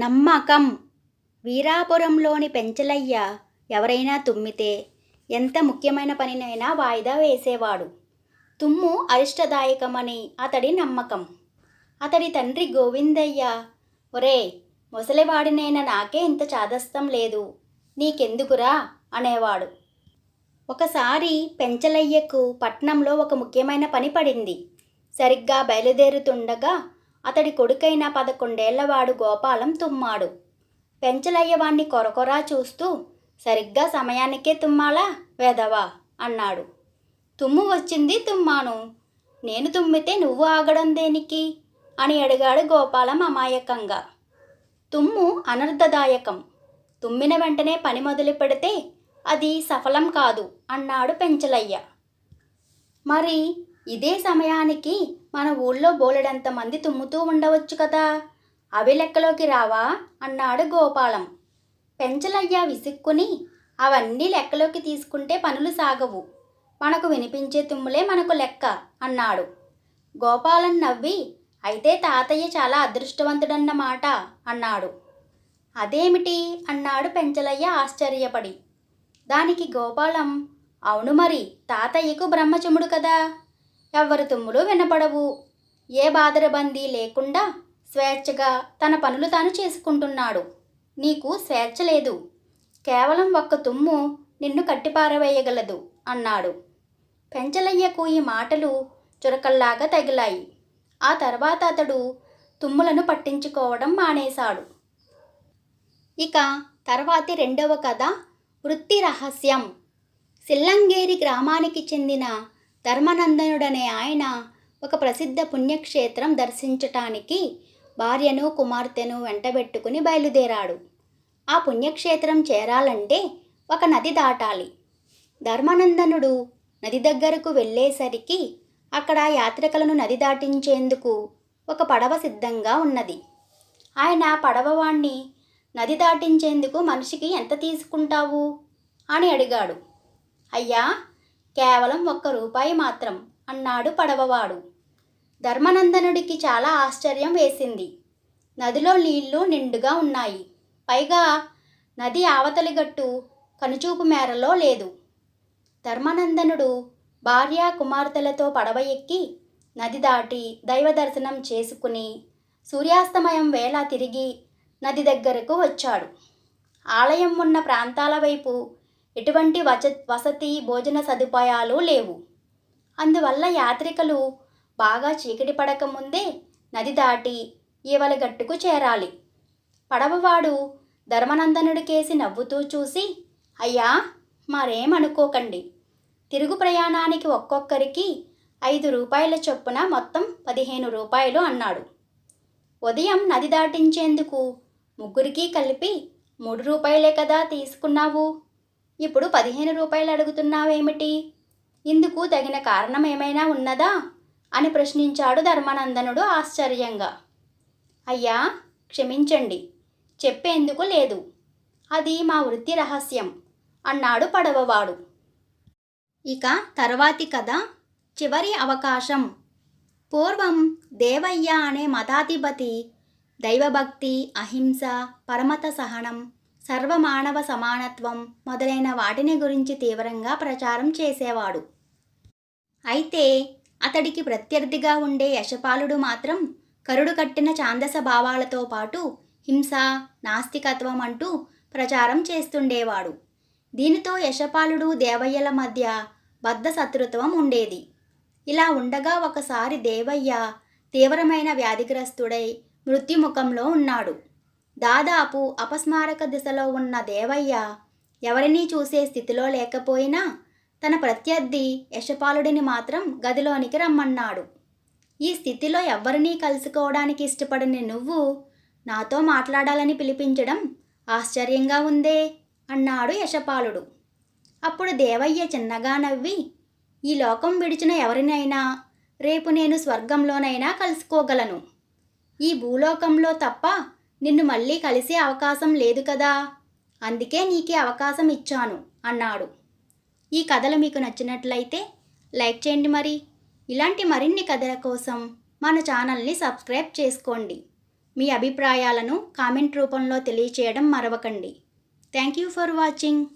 నమ్మకం. వీరాపురంలోని పెంచలయ్య ఎవరైనా తుమ్మితే ఎంత ముఖ్యమైన పనినైనా వాయిదా వేసేవాడు. తుమ్ము అరిష్టదాయకమని అతడి నమ్మకం. అతడి తండ్రి గోవిందయ్య ఒరే ముసలివాడినైనా నాకే ఇంత చాదస్తం లేదు. నీకెందుకురా? అనేవాడు. ఒకసారి పెంచలయ్యకు పట్నంలో ఒక ముఖ్యమైన పని పడింది. సరిగ్గా బయలుదేరుతుండగా అతడి కొడుకైన పదకొండేళ్ళవాడు గోపాలం తుమ్మాడు. పెంచలయ్యవాణ్ణి కొరకొరా చూస్తూ సరిగ్గా సమయానికే తుమ్మాలా వెదవా అన్నాడు. తుమ్ము వచ్చింది తుమ్మాను. నేను తుమ్మితే నువ్వు ఆగడం దేనికి అని అడిగాడు గోపాలం అమాయకంగా. తుమ్ము అనర్థదాయకం తుమ్మిన వెంటనే పని మొదలు పెడితే అది సఫలం కాదు అన్నాడు పెంచలయ్య. మరి ఇదే సమయానికి మన ఊళ్ళో బోలెడంత మంది తుమ్ముతూ ఉండవచ్చు కదా. అవి లెక్కలోకి రావా? అన్నాడు గోపాలం. పెంచలయ్య విసుక్కుని అవన్నీ లెక్కలోకి తీసుకుంటే పనులు సాగవు. మనకు వినిపించే తుమ్ములే మనకు లెక్క అన్నాడు. గోపాలం నవ్వి అయితే తాతయ్య చాలా అదృష్టవంతుడన్నమాట అన్నాడు. అదేమిటి? అన్నాడు పెంచలయ్య ఆశ్చర్యపడి. దానికి గోపాలం అవును మరి తాతయ్యకు బ్రహ్మచముడు కదా? ఎవ్వరి తుమ్ములు వినపడవు. ఏ బాదరబందీ లేకుండా స్వేచ్ఛగా తన పనులు తాను చేసుకుంటున్నాడు. నీకు స్వేచ్ఛ లేదు. కేవలం ఒక్క తుమ్ము నిన్ను కట్టిపారవేయగలదు అన్నాడు. పెంచలయ్యకు ఈ మాటలు చురకల్లాగా తగిలాయి. ఆ తర్వాత అతడు తుమ్ములను పట్టించుకోవడం మానేశాడు. ఇక తర్వాతి రెండవ కథ వృత్తి రహస్యం. సిల్లంగేరి గ్రామానికి చెందిన ధర్మనందనుడనే ఆయన ఒక ప్రసిద్ధ పుణ్యక్షేత్రం దర్శించటానికి భార్యను కుమార్తెను వెంటబెట్టుకుని బయలుదేరాడు. ఆ పుణ్యక్షేత్రం చేరాలంటే ఒక నది దాటాలి. ధర్మానందనుడు నది దగ్గరకు వెళ్ళేసరికి అక్కడ యాత్రికులను నది దాటించేందుకు ఒక పడవ సిద్ధంగా ఉన్నది. ఆయన పడవవాణ్ణి నది దాటించేందుకు మనిషికి ఎంత తీసుకుంటావు? అని అడిగాడు. అయ్యా కేవలం ఒక్క రూపాయి మాత్రం అన్నాడు పడవవాడు. ధర్మనందనుడికి చాలా ఆశ్చర్యం వేసింది. నదిలో నీళ్ళు నిండుగా ఉన్నాయి. పైగా నది ఆవతలి గట్టు కనుచూపు మేరలో లేదు. ధర్మనందనుడు భార్య కుమార్తెలతో పడవ ఎక్కి నది దాటి దైవ దర్శనం చేసుకుని సూర్యాస్తమయం వేళ తిరిగి నది దగ్గరకు వచ్చాడు. ఆలయం ఉన్న ప్రాంతాల వైపు ఎటువంటి వచ వసతి భోజన సదుపాయాలు లేవు. అందువల్ల యాత్రికులు బాగా చీకటి పడకముందే నది దాటి ఈవలగట్టుకు చేరాలి. పడవవాడు ధర్మనందనుడికేసి నవ్వుతూ చూసి అయ్యా మరేమనుకోకండి. తిరుగు ప్రయాణానికి ఒక్కొక్కరికి ఐదు రూపాయల చొప్పున మొత్తం పదిహేను రూపాయలు అన్నాడు. ఉదయం నది దాటించేందుకు ముగ్గురికి కలిపి మూడు రూపాయలే కదా తీసుకున్నావు? ఇప్పుడు పదిహేను రూపాయలు అడుగుతున్నావేమిటి? ఇందుకు తగిన కారణం ఏమైనా ఉన్నదా? అని ప్రశ్నించాడు ధర్మానందనుడు ఆశ్చర్యంగా. అయ్యా క్షమించండి. చెప్పేందుకు లేదు. అది మా వృత్తి రహస్యం అన్నాడు పడవవాడు. ఇక తర్వాతి కథ చివరి అవకాశం. పూర్వం దేవయ్య అనే మతాధిపతి దైవభక్తి అహింస పరమత సహనం సర్వమానవ సమానత్వం మొదలైన వాటిని గురించి తీవ్రంగా ప్రచారం చేసేవాడు. అయితే అతడికి ప్రత్యర్థిగా ఉండే యశపాలుడు మాత్రం కరుడు కట్టిన ఛాందస భావాలతో పాటు హింస నాస్తికత్వం అంటూ ప్రచారం చేస్తుండేవాడు. దీనితో యశపాలుడు దేవయ్యల మధ్య బద్ధ శత్రుత్వం ఉండేది. ఇలా ఉండగా ఒకసారి దేవయ్య తీవ్రమైన వ్యాధిగ్రస్తుడై మృత్యుముఖంలో ఉన్నాడు. దాదాపు అపస్మారక దిశలో ఉన్న దేవయ్య ఎవరినీ చూసే స్థితిలో లేకపోయినా తన ప్రత్యర్థి యశపాలుడిని మాత్రం గదిలోనికి రమ్మన్నాడు. ఈ స్థితిలో ఎవరినీ కలుసుకోవడానికి ఇష్టపడని నువ్వు నాతో మాట్లాడాలని పిలిపించడం ఆశ్చర్యంగా ఉందే అన్నాడు యశపాలుడు. అప్పుడు దేవయ్య చిన్నగా నవ్వి ఈ లోకం విడిచిన ఎవరినైనా రేపు నేను స్వర్గంలోనైనా కలుసుకోగలను. ఈ భూలోకంలో తప్ప నిన్ను మళ్ళీ కలిసే అవకాశం లేదు కదా. అందుకే నీకే అవకాశం ఇచ్చాను అన్నాడు. ఈ కథలు మీకు నచ్చినట్లయితే లైక్ చేయండి మరి. ఇలాంటి మరిన్ని కథల కోసం మన ఛానల్ని సబ్స్క్రైబ్ చేసుకోండి. మీ అభిప్రాయాలను కామెంట్ రూపంలో తెలియచేయడం మరవకండి. Thank you for watching.